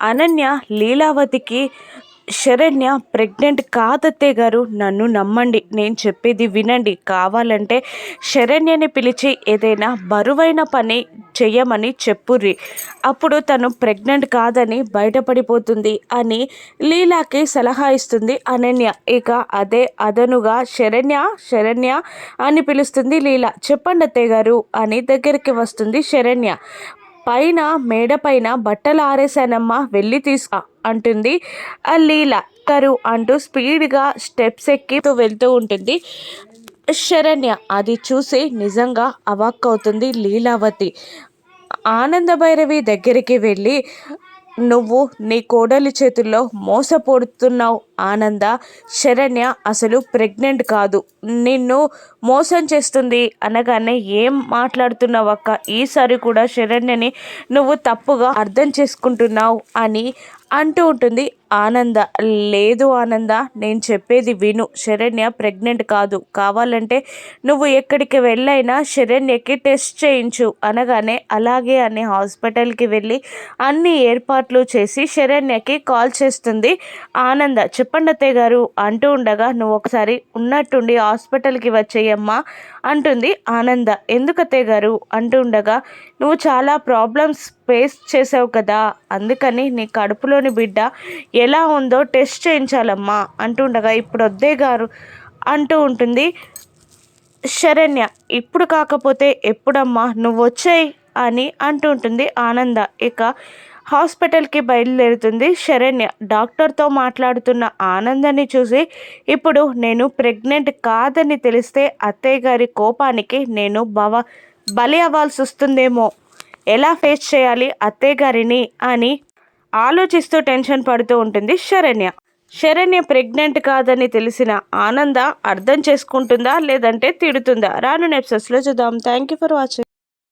అనన్య లీలావతికి శరణ్య ప్రెగ్నెంట్ కాదత్తే గారు నన్ను నమ్మండి. నేను చెప్పేది వినండి. కావాలంటే శరణ్యని పిలిచి ఏదైనా బరువైన పని చెయ్యమని చెప్పుర్రి. అప్పుడు తను ప్రెగ్నెంట్ కాదని బయటపడిపోతుంది అని లీలాకి సలహా ఇస్తుంది అనన్య. ఇక అదే అదనుగా శరణ్య శరణ్య అని పిలుస్తుంది లీల. చెప్పండి అత్తయ్య గారు అని దగ్గరికి వస్తుంది శరణ్య. పైన మేడ పైన బట్టలు ఆరేశానమ్మా వెళ్ళి తీసుకా అంటుంది. ఆ లీల కరు అంటూ స్పీడ్గా స్టెప్స్ ఎక్కి వెళ్తూ ఉంటుంది. శరణ్య అది చూసి నిజంగా అవాక్ అవుతుంది లీలావతి. ఆనంద భైరవి దగ్గరికి వెళ్ళి నువ్వు నీ కోడలి చేతుల్లో మోసపోడుతున్నావు ఆనంద శరణ్య అసలు ప్రెగ్నెంట్ కాదు. నిన్ను మోసం చేస్తుంది అనగానే ఏం మాట్లాడుతున్నావు అక్క ఈసారి కూడా శరణ్యని నువ్వు తప్పుగా అర్థం చేసుకుంటున్నావు అని అంటూ ఉంటుంది ఆనంద. లేదు ఆనంద నేను చెప్పేది విను. శరణ్య ప్రెగ్నెంట్ కాదు. కావాలంటే నువ్వు ఎక్కడికి వెళ్ళైనా శరణ్యకి టెస్ట్ చేయించు అనగానే అలాగే అని హాస్పిటల్కి వెళ్ళి అన్ని ఏర్పాట్లు చేసి శరణ్యకి కాల్ చేస్తుంది ఆనంద. చెప్పండి అత్తయ్య గారు అంటూ ఉండగా నువ్వు ఒకసారి ఉన్నట్టుండి హాస్పిటల్కి వచ్చేయమ్మా అంటుంది ఆనంద. ఎందుకు అత్తయ్య గారు? అంటూ ఉండగా నువ్వు చాలా ప్రాబ్లమ్స్ ఫేస్ చేసావు కదా అందుకని నీ కడుపులోని బిడ్డ ఎలా ఉందో టెస్ట్ చేయించాలమ్మా అంటుండగా ఇప్పుడు వద్దే గారు అంటూ ఉంటుంది శరణ్య. ఇప్పుడు కాకపోతే ఎప్పుడమ్మా? నువ్వు వచ్చాయి అని అంటూ ఉంటుంది ఆనంద. ఇక హాస్పిటల్కి బయలుదేరుతుంది. శరణ్య డాక్టర్తో మాట్లాడుతున్న ఆనందాన్ని చూసి ఇప్పుడు నేను ప్రెగ్నెంట్ కాదని తెలిస్తే అత్తయ్య గారి కోపానికి నేను బవ బలి అవ్వాల్సి వస్తుందేమో. ఎలా ఫేస్ చేయాలి అత్తయ్య గారిని అని ఆలోచిస్తూ టెన్షన్ పడుతూ ఉంటుంది శరణ్య. శరణ్య ప్రెగ్నెంట్ కాదని తెలిసిన ఆనంద అర్థం చేసుకుంటుందా లేదంటే తిడుతుందా? రాను నెప్సెస్లో చూద్దాం. Thank you for watching.